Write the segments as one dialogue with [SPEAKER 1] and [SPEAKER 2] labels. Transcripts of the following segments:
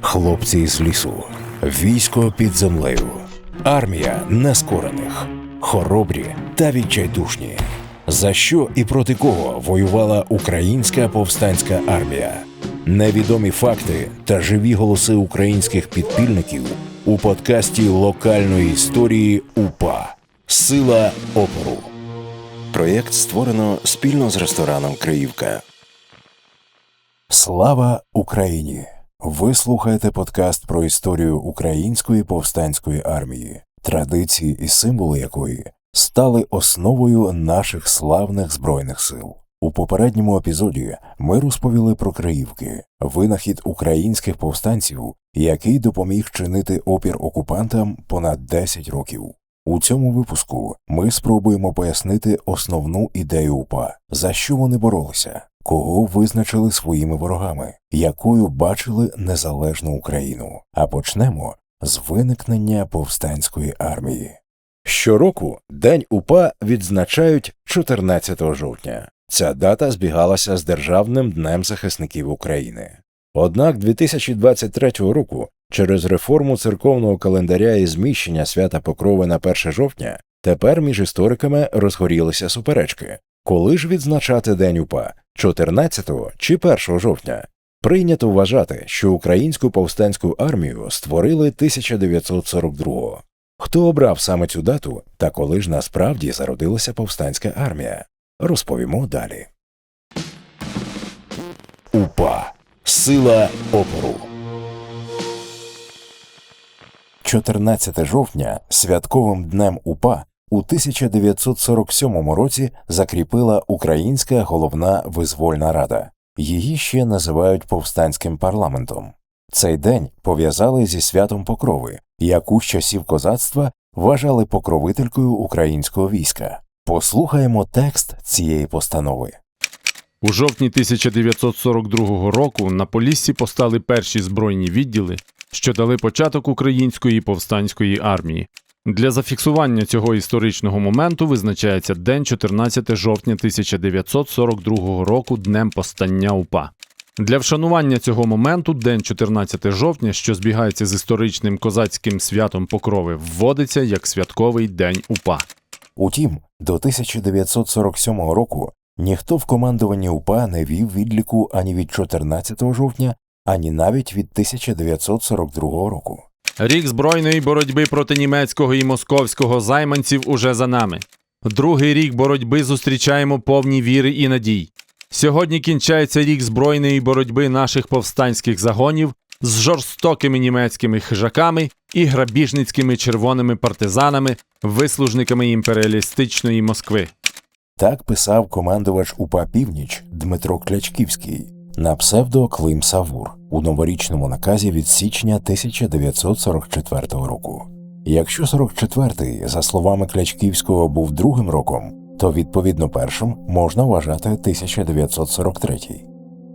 [SPEAKER 1] Хлопці з лісу, військо під землею, армія нескорених, хоробрі та відчайдушні. За що і проти кого воювала українська повстанська армія? Невідомі факти та живі голоси українських підпільників у подкасті локальної історії УПА Сила опору. Проєкт створено спільно з рестораном Криївка. Слава Україні! Ви слухаєте подкаст про історію української повстанської армії, традиції і символи якої стали основою наших славних збройних сил. У попередньому епізоді ми розповіли про Криївки, винахід українських повстанців, який допоміг чинити опір окупантам понад 10 років. У цьому випуску ми спробуємо пояснити основну ідею УПА, за що вони боролися, кого визначили своїми ворогами, якою бачили незалежну Україну. А почнемо з виникнення повстанської армії. Щороку День УПА відзначають 14 жовтня. Ця дата збігалася з Державним днем захисників України. Однак 2023 року через реформу церковного календаря і зміщення свята Покрови на 1 жовтня тепер між істориками розгорілися суперечки, коли ж відзначати День УПА 14 чи 1 жовтня. Прийнято вважати, що українську повстанську армію створили 1942-го. Хто обрав саме цю дату та коли ж насправді зародилася повстанська армія? Розповімо далі. УПА Сила опору. 14 жовтня святковим днем УПА у 1947 році закріпила Українська головна визвольна рада. Її ще називають повстанським парламентом. Цей день пов'язали зі святом Покрови, яку з часів козацтва вважали покровителькою українського війська. Послухаємо текст цієї постанови.
[SPEAKER 2] У жовтні 1942 року на Поліссі постали перші збройні відділи, що дали початок української повстанської армії. Для зафіксування цього історичного моменту визначається день 14 жовтня 1942 року днем постання УПА. Для вшанування цього моменту день 14 жовтня, що збігається з історичним козацьким святом Покрови, вводиться як святковий день УПА.
[SPEAKER 1] Утім, до 1947 року ніхто в командуванні УПА не вів відліку ані від 14 жовтня, ані навіть від 1942 року.
[SPEAKER 2] Рік збройної боротьби проти німецького і московського займанців уже за нами. Другий рік боротьби зустрічаємо повні віри і надій. Сьогодні кінчається рік збройної боротьби наших повстанських загонів з жорстокими німецькими хижаками і грабіжницькими червоними партизанами, вислужниками імперіалістичної Москви.
[SPEAKER 1] Так писав командувач УПА Північ Дмитро Клячківський на псевдо Клим Савур у новорічному наказі від січня 1944 року. Якщо 44-й, за словами Клячківського, був другим роком, то відповідно першим можна вважати 1943.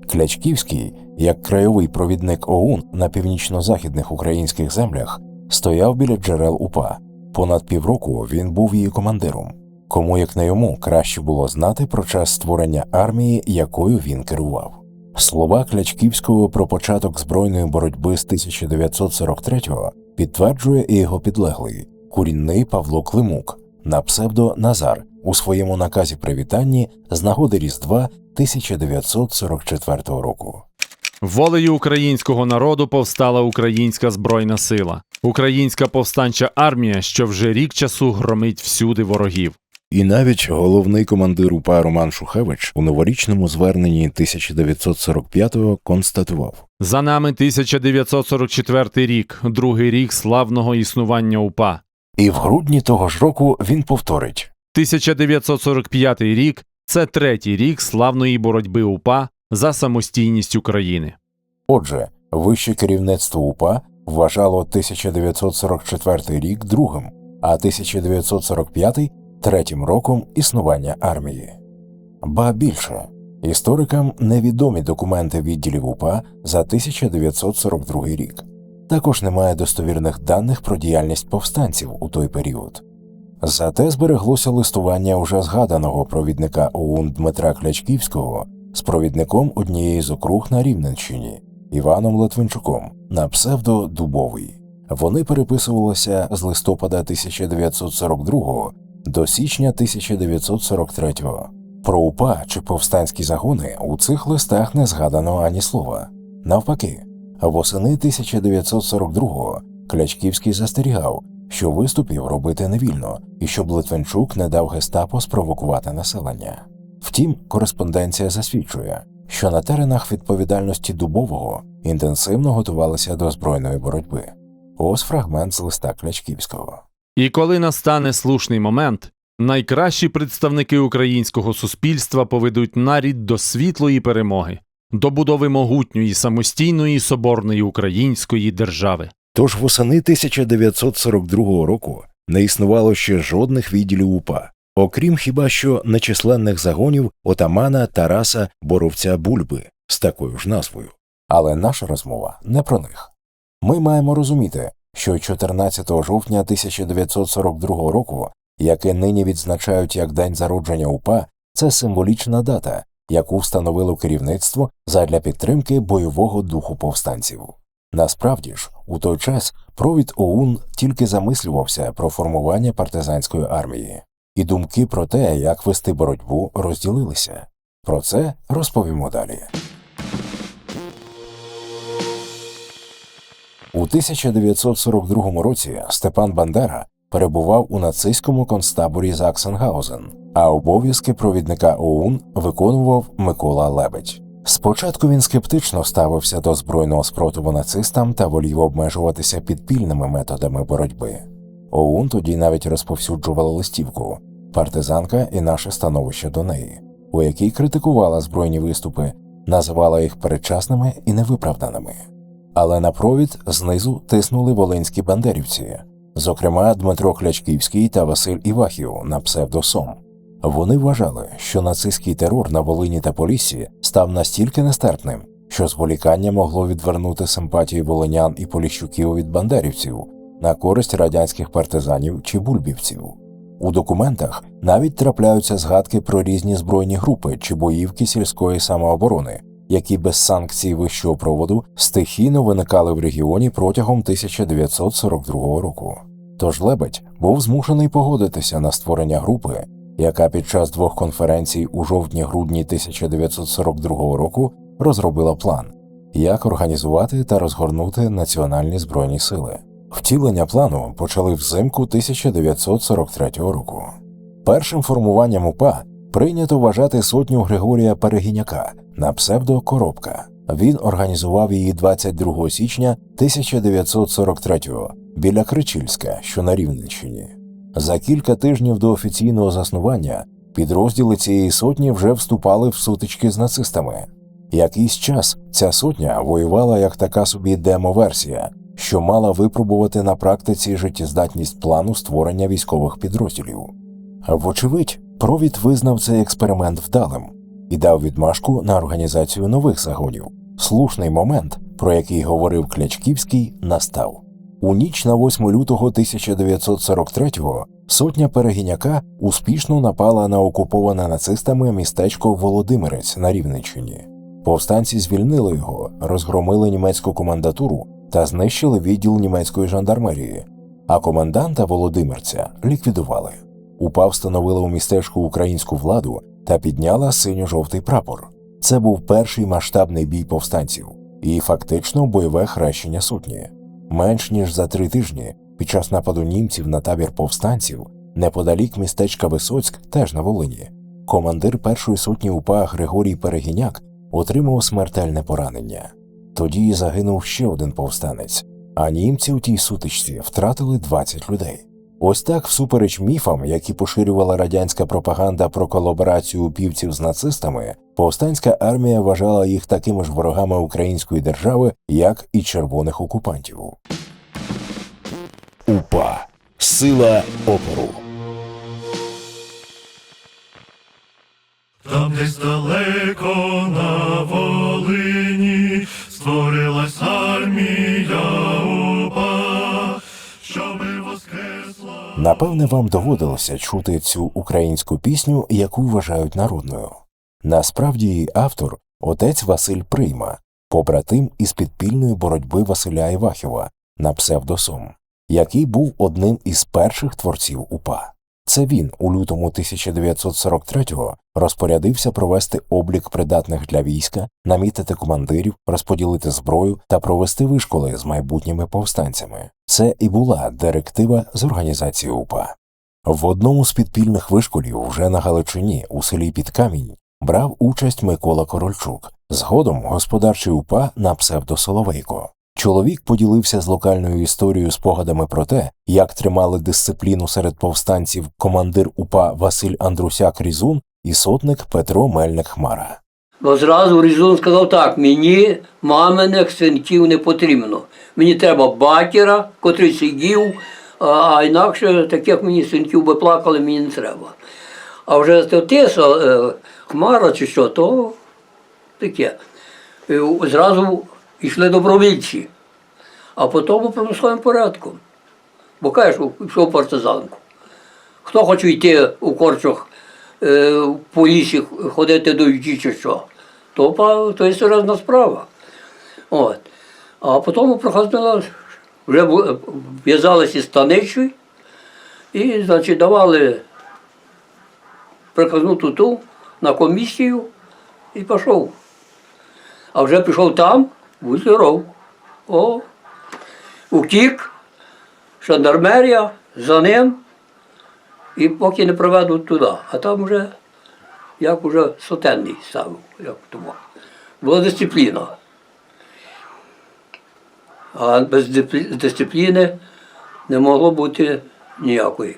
[SPEAKER 1] Клячківський, як крайовий провідник ОУН на північно-західних українських землях, стояв біля джерел УПА. Понад півроку він був її командиром. Кому як не йому краще було знати про час створення армії, якою він керував. Слова Клячківського про початок збройної боротьби з 1943-го підтверджує і його підлеглий курінний Павло Климук на псевдо Назар у своєму наказі привітанні з нагоди Різдва 1944 року.
[SPEAKER 2] Волею українського народу повстала українська збройна сила, українська повстанча армія, що вже рік часу громить всюди ворогів.
[SPEAKER 1] І навіть головний командир УПА Роман Шухевич у новорічному зверненні 1945-го констатував:
[SPEAKER 2] За нами 1944 рік, другий рік славного існування УПА.
[SPEAKER 1] і в грудні того ж року він повторить.
[SPEAKER 2] 1945 рік це третій рік славної боротьби УПА за самостійність України.
[SPEAKER 1] Отже, вище керівництво УПА вважало 1944 рік другим, а 1945 третім роком існування армії. Ба більше історикам невідомі документи відділів УПА за 1942 рік. Також немає достовірних даних про діяльність повстанців у той період. Зате збереглося листування уже згаданого провідника ОУН Дмитра Клячківського з провідником однієї з округ на Рівненщині. Іваном Литвинчуком на псевдо Дубовий. Вони переписувалися з листопада 1942 до січня 1943. Про УПА чи повстанські загони у цих листах не згадано ані слова. Навпаки, восени 1942-го Клячківський застерігав, що виступів робити невільно і щоб Литвинчук не дав гестапо спровокувати населення. Втім, кореспонденція засвідчує, що на теренах відповідальності Дубового інтенсивно готувалися до збройної боротьби. Ось фрагмент з листа Клячківського.
[SPEAKER 2] І коли настане слушний момент, найкращі представники українського суспільства поведуть нарід до світлої перемоги, до будови могутньої самостійної соборної української держави.
[SPEAKER 1] Тож восени 1942 року не існувало ще жодних відділів УПА, окрім хіба що нечисленних загонів отамана Тараса Боровця Бульби з такою ж назвою. Але наша розмова не про них. Ми маємо розуміти, що 14 жовтня 1942 року, яке нині відзначають як День зародження УПА, це символічна дата, яку встановило керівництво задля підтримки бойового духу повстанців. Насправді ж, у той час провід ОУН тільки замислювався про формування партизанської армії, і думки про те, як вести боротьбу, розділилися. Про це розповімо далі. У 1942 році Степан Бандера перебував у нацистському концтаборі Заксенгаузен, а обов'язки провідника ОУН виконував Микола Лебедь. Спочатку він скептично ставився до збройного спротиву нацистам та волів обмежуватися підпільними методами боротьби. ОУН тоді навіть розповсюджувала листівку партизанка і наше становище до неї, у якій критикувала збройні виступи, називала їх передчасними і невиправданими. Але на провід знизу тиснули волинські бандерівці, зокрема Дмитро Клячківський та Василь Івахів на псевдосом. Вони вважали, що нацистський терор на Волині та Поліссі став настільки нестерпним, що зволікання могло відвернути симпатії волинян і поліщуків від бандерівців на користь радянських партизанів чи бульбівців. У документах навіть трапляються згадки про різні збройні групи чи боївки сільської самооборони, які без санкцій вищого проводу стихійно виникали в регіоні протягом 1942 року. Тож Лебедь був змушений погодитися на створення групи, яка під час двох конференцій у жовтні-грудні 1942 року розробила план, як організувати та розгорнути національні збройні сили. Втілення плану почали взимку 1943 року. Першим формуванням УПА прийнято вважати сотню Григорія Перегіняка на псевдо Коробка. Він організував її 22 січня 1943-го біля Кричильська, що на Рівненщині. За кілька тижнів до офіційного заснування підрозділи цієї сотні вже вступали в сутички з нацистами. Якийсь час ця сотня воювала як така собі демо-версія, що мала випробувати на практиці життєздатність плану створення військових підрозділів. Вочевидь, провід визнав цей експеримент вдалим і дав відмашку на організацію нових загонів. Слушний момент, про який говорив Клячківський, настав. У ніч на 8 лютого 1943-го сотня перегіняка успішно напала на окуповане нацистами містечко Володимирець на Рівненщині. Повстанці звільнили його, розгромили німецьку комендатуру та знищили відділ німецької жандармерії, а коменданта Володимирця ліквідували. УПА встановила у містечку українську владу та підняла синьо-жовтий прапор. Це був перший масштабний бій повстанців і фактично бойове хрещення сотні. Менш ніж за три тижні під час нападу німців на табір повстанців неподалік містечка Висоцьк, теж на Волині, командир першої сотні УПА Григорій Перегіняк отримав смертельне поранення. Тоді загинув ще один повстанець, а німці у тій сутичці втратили 20 людей. Ось так, всупереч міфам, які поширювала радянська пропаганда про колаборацію упівців з нацистами, повстанська армія вважала їх такими ж ворогами української держави, як і червоних окупантів. УПА сила опору.
[SPEAKER 3] Там десь далеко на Волині створилась
[SPEAKER 1] Напевне, вам доводилося чути цю українську пісню, яку вважають народною. Насправді її автор отець Василь Прийма, побратим із підпільної боротьби Василя Івахіва на псевдосом, який був одним із перших творців УПА. Це він у лютому 1943-го розпорядився провести облік придатних для війська, намітити командирів, розподілити зброю та провести вишколи з майбутніми повстанцями. Це і була директива з організації УПА. В одному з підпільних вишколів вже на Галичині у селі Підкамінь брав участь Микола Корольчук, згодом господарчий УПА на псевдо Соловейко. Чоловік поділився з локальною історією спогадами про те, як тримали дисципліну серед повстанців командир УПА Василь Андрусяк Різун і сотник Петро Мельник Хмара.
[SPEAKER 4] Бо зразу Різун сказав так: мені маминих синків не потрібно. Мені треба батіра, котрий сидів, а, інакше таких мені синків би плакали, мені не треба. А вже Тиса, е, Хмара чи що, то таке. Е, Зразу йшли добровільці, а потім у промисловому порядку. Бо кажеш, пішов партизанку. Хто хоче йти у корчах е, по лісі ходити до юті чи що, то, то є серйозна справа. От. А потім проходила, вже в'язалися станичі і, значить, давали приказну туту на комісію і пішов. А вже пішов там, будь здоров. О, утік, жандармерія, за ним, і поки не приведуть туди. А там вже, як уже сотенний став, як тому. Була дисципліна. А без дисципліни не могло бути ніякої.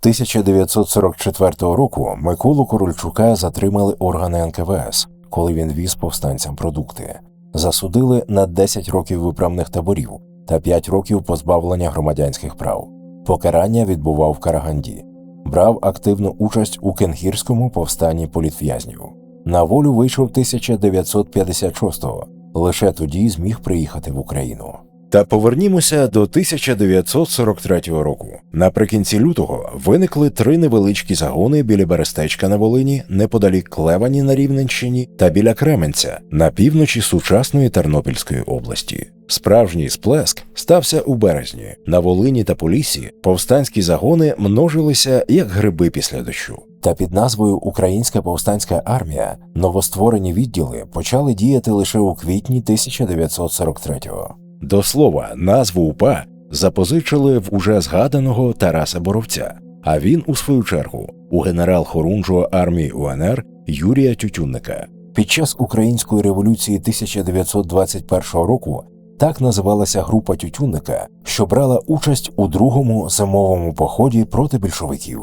[SPEAKER 1] 1944 року Миколу Корольчука затримали органи НКВС, коли він віз повстанцям продукти. Засудили на 10 років виправних таборів та 5 років позбавлення громадянських прав. Покарання відбував в Караганді. Брав активну участь у кенгірському повстанні політв'язнів. На волю вийшов 1956-го. Лише тоді зміг приїхати в Україну. Та повернімося до 1943 року. Наприкінці лютого виникли три невеличкі загони біля Берестечка на Волині, неподалік Клевані на Рівненщині та біля Кременця на півночі сучасної Тернопільської області. Справжній сплеск стався у березні. На Волині та Поліссі повстанські загони множилися як гриби після дощу. Та під назвою Українська повстанська армія новостворені відділи почали діяти лише у квітні 1943-го. До слова, назву УПА запозичили в уже згаданого Тараса Боровця, а він, у свою чергу, у генерал-хорунжого армії УНР Юрія Тютюнника. Під час української революції 1921 року так називалася група Тютюнника, що брала участь у другому зимовому поході проти більшовиків.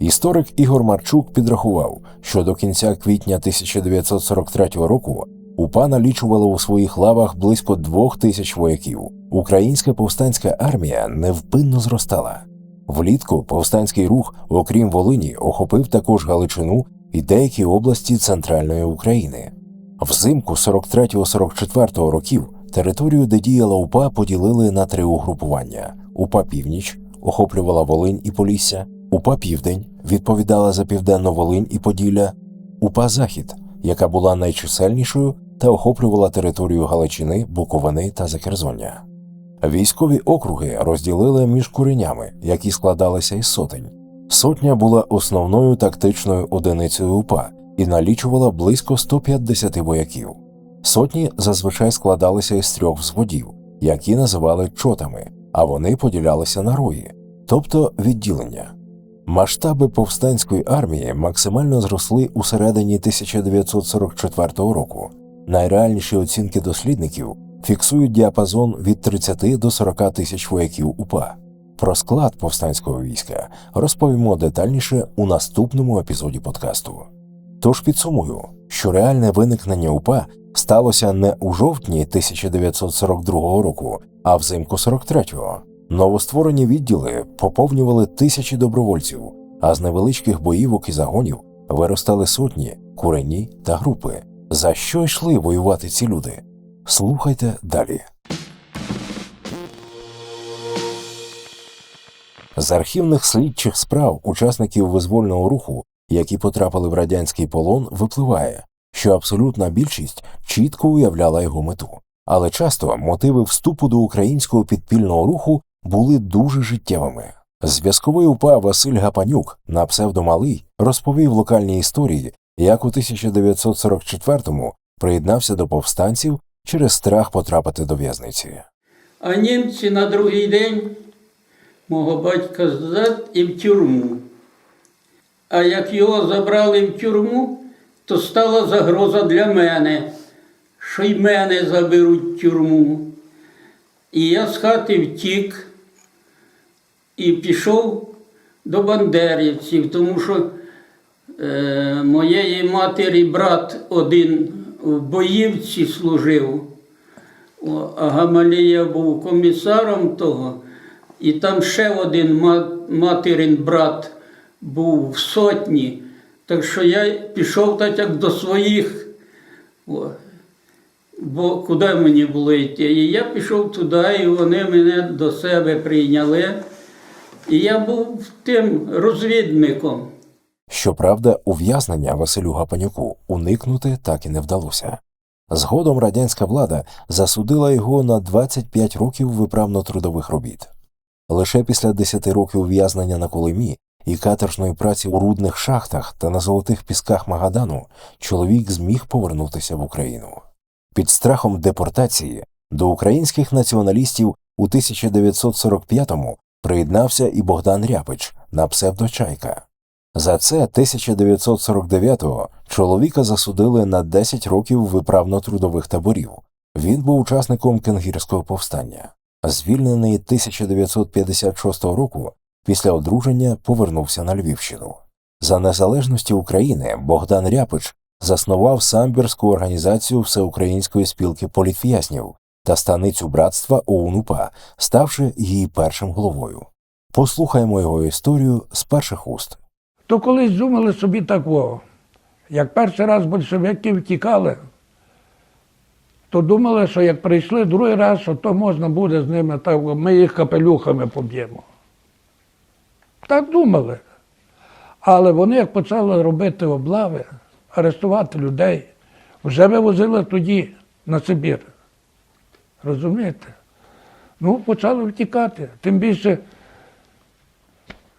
[SPEAKER 1] Історик Ігор Марчук підрахував, що до кінця квітня 1943 року УПА налічувала у своїх лавах близько двох тисяч вояків. Українська повстанська армія невпинно зростала. Влітку повстанський рух, окрім Волині, охопив також Галичину і деякі області центральної України. Взимку 43-44 років територію, де діяла УПА, поділили на три угрупування: УПА Північ охоплювала Волинь і Полісся, УПА Південь відповідала за Південну Волинь і Поділля, УПА Захід, яка була найчисельнішою та охоплювала територію Галичини, Буковини та Закерзоння. Військові округи розділили між куренями, які складалися із сотень. Сотня була основною тактичною одиницею УПА і налічувала близько 150 вояків. Сотні зазвичай складалися із трьох взводів, які називали чотами, а вони поділялися на рої, тобто відділення. Масштаби повстанської армії максимально зросли у середині 1944 року. Найреальніші оцінки дослідників фіксують діапазон від 30 до 40 тисяч вояків УПА. Про склад повстанського війська розповімо детальніше у наступному епізоді подкасту. Тож підсумую, що реальне виникнення УПА сталося не у жовтні 1942 року, а взимку 43-го. Новостворені відділи поповнювали тисячі добровольців, а з невеличких боївок і загонів виростали сотні, курені та групи. За що йшли воювати ці люди? Слухайте далі. З архівних слідчих справ учасників визвольного руху, які потрапили в радянський полон, випливає, що абсолютна більшість чітко уявляла його мету. Але часто мотиви вступу до українського підпільного руху були дуже життєвими. Зв'язковий упа Василь Гапанюк на псевдомалий розповів локальні історії, як у 1944-му приєднався до повстанців через страх потрапити до в'язниці.
[SPEAKER 5] А німці на другий день мого батька зад і в тюрму. А як його забрали в тюрму, то стала загроза для мене, що й мене заберуть в тюрму. І я з хати втік і пішов до бандерівців, тому що е, моєї матері брат один в Боївці служив. А Гамалія був комісаром того, і там ще один ма- материн брат був в сотні. Так що я пішов так як до своїх, бо куди мені було йти? І я пішов туди, і вони мене до себе прийняли. І я був тим розвідником.
[SPEAKER 1] Щоправда, ув'язнення Василю Гапанюку уникнути так і не вдалося. Згодом радянська влада засудила його на 25 років виправно-трудових робіт. Лише після 10 років ув'язнення на Колимі і каторжної праці у рудних шахтах та на золотих пісках Магадану чоловік зміг повернутися в Україну. Під страхом депортації до українських націоналістів у 1945-му приєднався і Богдан Ряпич на псевдочайка. За це 1949-го чоловіка засудили на 10 років виправно-трудових таборів. Він був учасником Кенгірського повстання. Звільнений 1956 року, після одруження повернувся на Львівщину. За незалежності України Богдан Ряпич заснував самбірську організацію Всеукраїнської спілки політв'язнів та станицю братства ОУН-УПА, ставши її першим головою. Послухаємо його історію з перших уст.
[SPEAKER 6] То колись думали собі такого. Як перший раз большевики втікали, то думали, що як прийшли другий раз, що то можна буде з ними, так, ми їх капелюхами поб'ємо. Так думали. Але вони, як почали робити облави, арештувати людей, вже вивозили тоді на Сибір. Розумієте? Ну, почали втікати. Тим більше.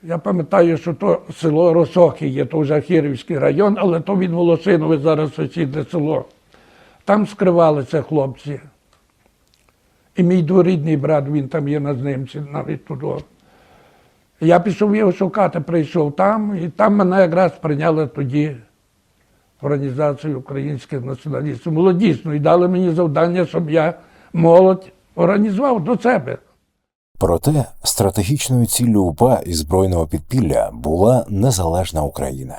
[SPEAKER 6] Я пам'ятаю, що то село Росохи є, то вже Хірівський район, але то від Волошинове зараз сусідне село. Там скривалися хлопці. І мій дворідний брат, він там є на знімці, навіть туди. Я пішов його шукати, прийшов там, і там мене якраз прийняли тоді організацію українських націоналістів. Молодіжну, і дали мені завдання, щоб я молодь організував до себе.
[SPEAKER 1] Проте стратегічною ціллю УПА і збройного підпілля була незалежна Україна.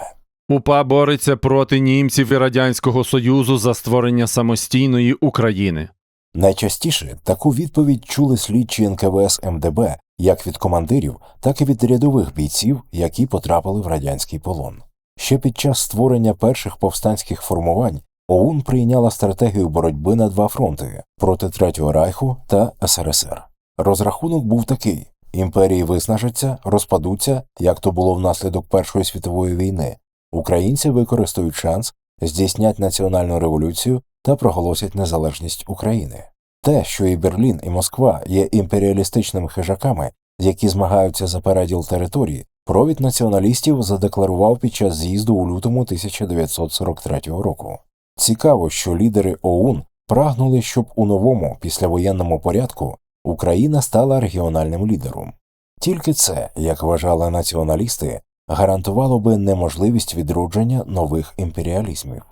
[SPEAKER 2] УПА бореться проти німців і Радянського Союзу за створення самостійної України.
[SPEAKER 1] Найчастіше таку відповідь чули слідчі НКВС МДБ як від командирів, так і від рядових бійців, які потрапили в радянський полон. Ще під час створення перших повстанських формувань ОУН прийняла стратегію боротьби на два фронти проти Третього Райху та СРСР. Розрахунок був такий: імперії виснажаться, розпадуться, як то було внаслідок Першої світової війни. Українці використають шанс, здійснять національну революцію та проголосять незалежність України. Те, що і Берлін, і Москва є імперіалістичними хижаками, які змагаються за переділ території, провід націоналістів задекларував під час з'їзду у лютому 1943 року. Цікаво, що лідери ОУН прагнули, щоб у новому післявоєнному порядку Україна стала регіональним лідером. Тільки це, як вважали націоналісти, гарантувало би неможливість відродження нових імперіалізмів.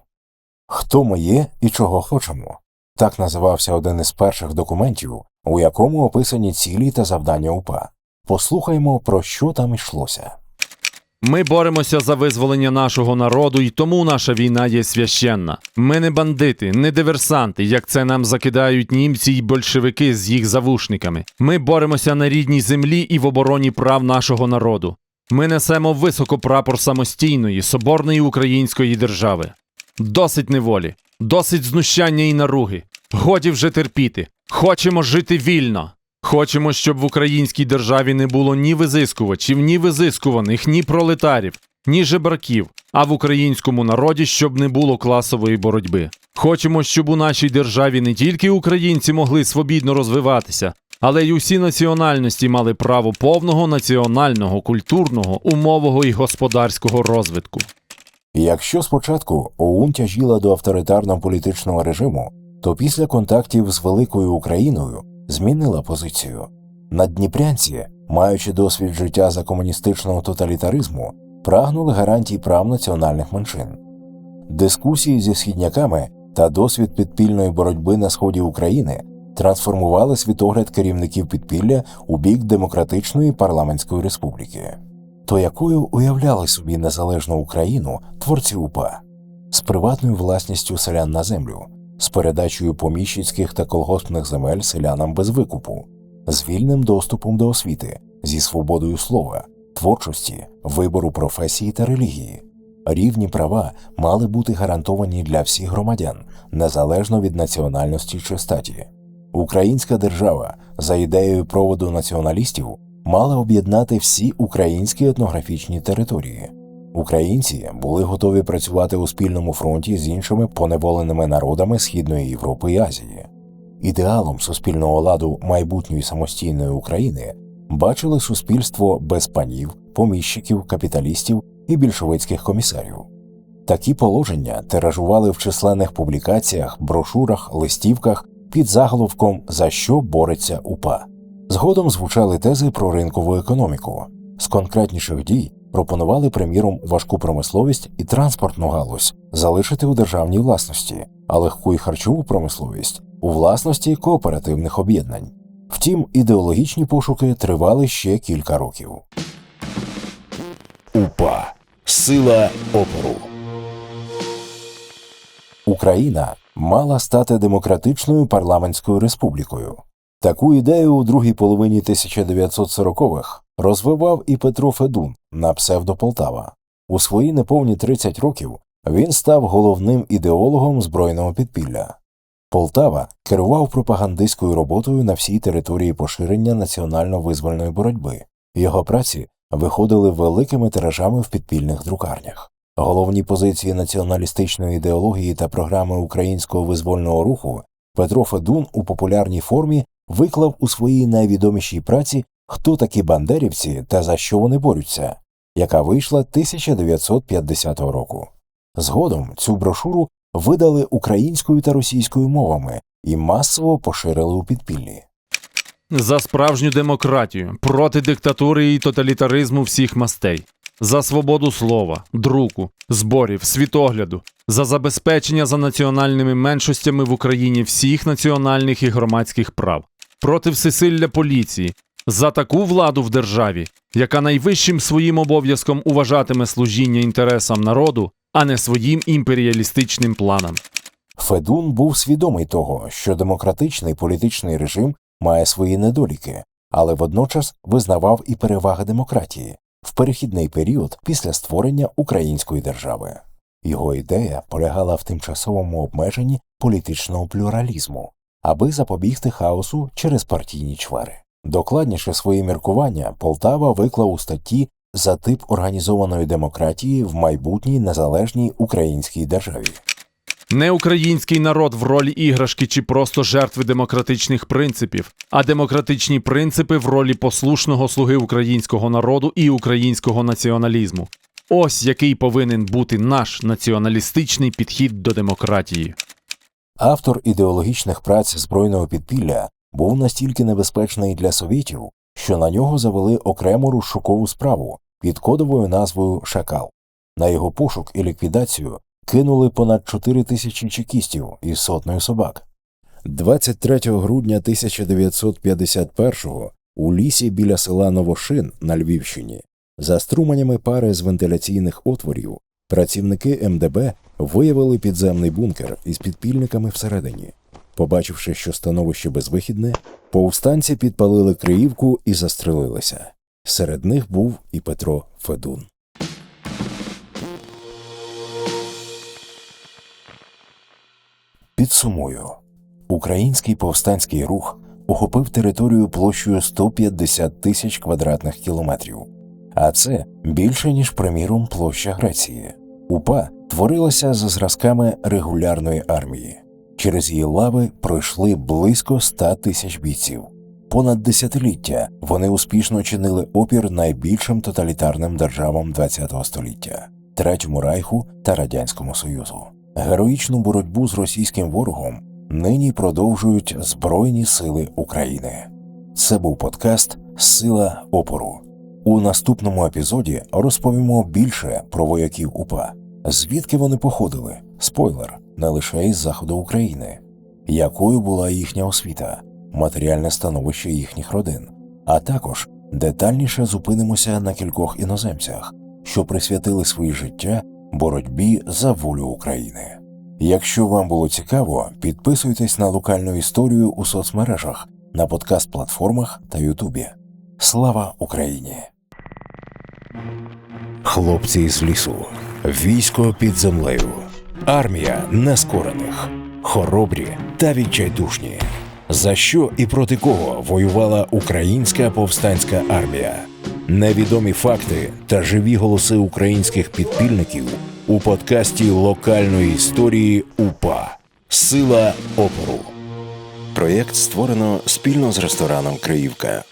[SPEAKER 1] Хто ми є і чого хочемо? Так називався один із перших документів, у якому описані цілі та завдання УПА. Послухаймо, про що там йшлося.
[SPEAKER 2] Ми боремося за визволення нашого народу, і тому наша війна є священна. Ми не бандити, не диверсанти, як це нам закидають німці й большевики з їх завушниками. Ми боремося на рідній землі і в обороні прав нашого народу. Ми несемо високо прапор самостійної, соборної української держави. Досить неволі, досить знущання і наруги. Годі вже терпіти. Хочемо жити вільно. Хочемо, щоб в українській державі не було ні визискувачів, ні визискуваних, ні пролетарів. ні жебраків, а в українському народі щоб не було класової боротьби. Хочемо, щоб у нашій державі не тільки українці могли свобідно розвиватися, але й усі національності мали право повного національного, культурного, умового і господарського розвитку.
[SPEAKER 1] Якщо спочатку ОУН тяжіла до авторитарно-політичного режиму, то після контактів з великою Україною змінила позицію. Наддніпрянці, маючи досвід життя за комуністичного тоталітаризму, прагнули гарантій прав національних меншин. Дискусії зі східняками та досвід підпільної боротьби на сході України трансформували світогляд керівників підпілля у бік демократичної парламентської республіки. То якою уявляли собі незалежну Україну творці УПА з приватною власністю селян на землю, з передачею поміщицьких та колгоспних земель селянам без викупу, з вільним доступом до освіти, зі свободою слова, творчості, вибору професії та релігії. Рівні права мали бути гарантовані для всіх громадян, незалежно від національності чи статі. Українська держава за ідеєю проводу націоналістів мала об'єднати всі українські етнографічні території. Українці були готові працювати у спільному фронті з іншими поневоленими народами Східної Європи і Азії. Ідеалом суспільного ладу майбутньої самостійної України бачили суспільство без панів, поміщиків, капіталістів і більшовицьких комісарів. Такі положення тиражували в численних публікаціях, брошурах, листівках під заголовком За що бореться УПА. Згодом звучали тези про ринкову економіку. З конкретніших дій пропонували, приміром, важку промисловість і транспортну галузь залишити у державній власності, а легку і харчову промисловість у власності кооперативних об'єднань. Втім, ідеологічні пошуки тривали ще кілька років. УПА сила опору. Україна мала стати демократичною парламентською республікою. Таку ідею у другій половині 1940-х розвивав і Петро Федун на псевдо Полтава. У свої неповні 30 років він став головним ідеологом збройного підпілля. Полтава керував пропагандистською роботою на всій території поширення національно-визвольної боротьби. Його праці виходили великими тиражами в підпільних друкарнях. Головні позиції націоналістичної ідеології та програми українського визвольного руху Петро Федун у популярній формі виклав у своїй найвідомішій праці Хто такі бандерівці та за що вони борються, яка вийшла 1950 року. Згодом цю брошуру видали українською та російською мовами і масово поширили у підпіллі.
[SPEAKER 2] За справжню демократію, проти диктатури і тоталітаризму всіх мастей, за свободу слова, друку, зборів, світогляду, за забезпечення за національними меншостями в Україні всіх національних і громадських прав, проти всесилля поліції, за таку владу в державі, яка найвищим своїм обов'язком уважатиме служіння інтересам народу, а не своїм імперіалістичним планам.
[SPEAKER 1] Федун був свідомий того, що демократичний політичний режим має свої недоліки, але водночас визнавав і переваги демократії в перехідний період після створення української держави. Його ідея полягала в тимчасовому обмеженні політичного плюралізму, аби запобігти хаосу через партійні чвари. Докладніше свої міркування Полтава виклав у статті за тип організованої демократії в майбутній незалежній українській державі.
[SPEAKER 2] Не український народ в ролі іграшки чи просто жертви демократичних принципів, а демократичні принципи в ролі послушного слуги українського народу і українського націоналізму. Ось який повинен бути наш націоналістичний підхід до демократії.
[SPEAKER 1] Автор ідеологічних праць збройного підпілля був настільки небезпечний для совітів, що на нього завели окрему розшукову справу під кодовою назвою Шакал. На його пошук і ліквідацію кинули понад 4 тисячі чекістів із сотнею собак. 23 грудня 1951-го у лісі біля села Новошин на Львівщині за струменями пари з вентиляційних отворів працівники МДБ виявили підземний бункер із підпільниками всередині. Побачивши, що становище безвихідне, повстанці підпалили Криївку і застрелилися. Серед них був і Петро Федун. Підсумую. Український повстанський рух охопив територію площею 150 тисяч квадратних кілометрів, а це більше ніж приміром площа Греції. УПА творилася за зразками регулярної армії. Через її лави пройшли близько 100 тисяч бійців. Понад десятиліття вони успішно чинили опір найбільшим тоталітарним державам ХХ століття Третьому Райху та Радянському Союзу. Героїчну боротьбу з російським ворогом нині продовжують Збройні Сили України. Це був подкаст Сила опору. У наступному епізоді розповімо більше про вояків УПА, звідки вони походили, спойлер, не лише із заходу України, якою була їхня освіта, матеріальне становище їхніх родин, а також детальніше зупинимося на кількох іноземцях, що присвятили своє життя боротьбі за волю України. Якщо вам було цікаво, підписуйтесь на локальну історію у соцмережах, на подкаст-платформах та Ютубі. Слава Україні! Хлопці з лісу, військо під землею, армія нескорених, хоробрі та відчайдушні. За що і проти кого воювала українська повстанська армія? Невідомі факти та живі голоси українських підпільників у подкасті локальної історії УПА Сила опору. Проєкт створено спільно з рестораном Криївка.